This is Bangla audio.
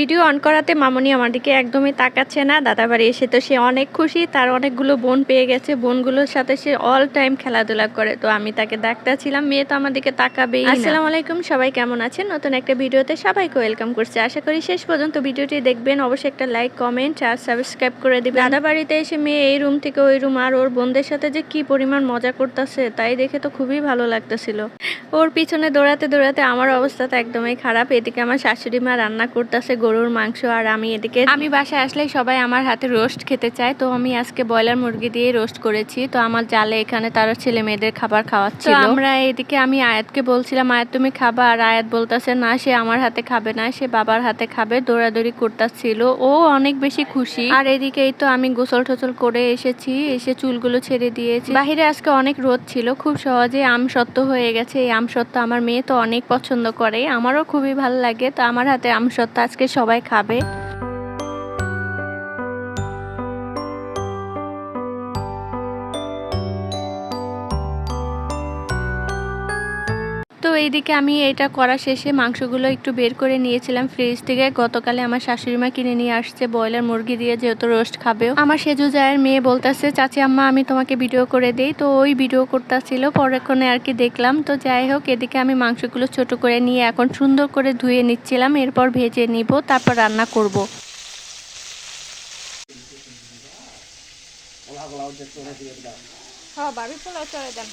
ভিডিও অন করাতে মামনি আমার দিকে একদমই তাকাচ্ছে না। দাদা বাড়ি এসে তো সে অনেক খুশি, তার অনেকগুলো বোন পেয়ে গেছে। বোনগুলোর সাথে সে অল টাইম খেলাধুলা করে। তো আমি তাকে ডাকতেছিলাম, মেয়ে তো আমার দিকে তাকাবেই না। আসসালামু আলাইকুম, সবাই কেমন আছেন? নতুন একটা ভিডিওতে সবাইকে ওয়েলকাম করছি। আশা করি শেষ পর্যন্ত ভিডিওটি দেখবেন। অবশ্যই একটা লাইক কমেন্ট আর সাবস্ক্রাইব করে দিবেন। দাদা বাড়িতে এসে মেয়ে এই রুম থেকে ওই রুম আর ওর বোনদের সাথে যে কি পরিমাণ মজা করতেছে, তাই দেখে তো খুবই ভালো লাগতেছিল। ওর পিছনে দৌড়াতে দৌড়াতে আমার অবস্থা তো একদমই খারাপ। এদিকে আমার শাশুড়ি মা রান্না করতেছে গরুর মাংস আর আমি এদিকে আমি বাসায় আসলেই সবাই আমার হাতে রোস্ট খেতে চায়। তো আমি আজকে ব্রয়লার মুরগি দিয়ে রোস্ট করেছি। তো আমার জালে এখানে তারা ছেলে মেয়েদের খাবার খাওয়াচ্ছিল। আমরা এদিকে আমি আয়াতকে বলছিলাম আয়াত তুমি খাবা? আর আয়াত বলতেছে না সে আমার হাতে খাবে না সে বাবার হাতে খাবে। দৌড়াদৌড়ি করতেছিল। ও অনেক বেশি খুশি। আর এদিকে এই তো আমি গোসল টোসল করে এসেছি এসে চুলগুলো ছেড়ে দিয়েছি। বাহিরে আজকে অনেক রোদ ছিল। খুব সহজে আম সত্য হয়ে গেছে। এই আম সত্য আমার মেয়ে তো অনেক পছন্দ করে। আমারও খুবই ভালো লাগে। তো আমার হাতে আম সত্য আজকে সবাই খাবে। এইদিকে আমি এটা করা শেষে মাংসগুলো একটু বের করে নিয়েছিলাম ফ্রিজ থেকে। গতকালে আমার শাশুড়ি মা কিনে নিয়ে আসছে, ব্রয়লার মুরগি দিয়ে যেহেতু রোস্ট খাবেও আমার সেজু জায়ের মেয়ে বলতেছে, চাচি আম্মা, আমি তোমাকে ভিডিও করে দেই। তো ওই ভিডিও করতেছিল, পরেক্ষণে আর কি দেখলাম। তো যাই হোক, এদিকে আমি মাংসগুলো ছোট করে নিয়ে এখন সুন্দর করে ধুয়ে নিচ্ছিলাম। এরপর ভেজে নিব, তারপর রান্না করব। হ্যাঁ বাড়ি পোলাও চলে দেন।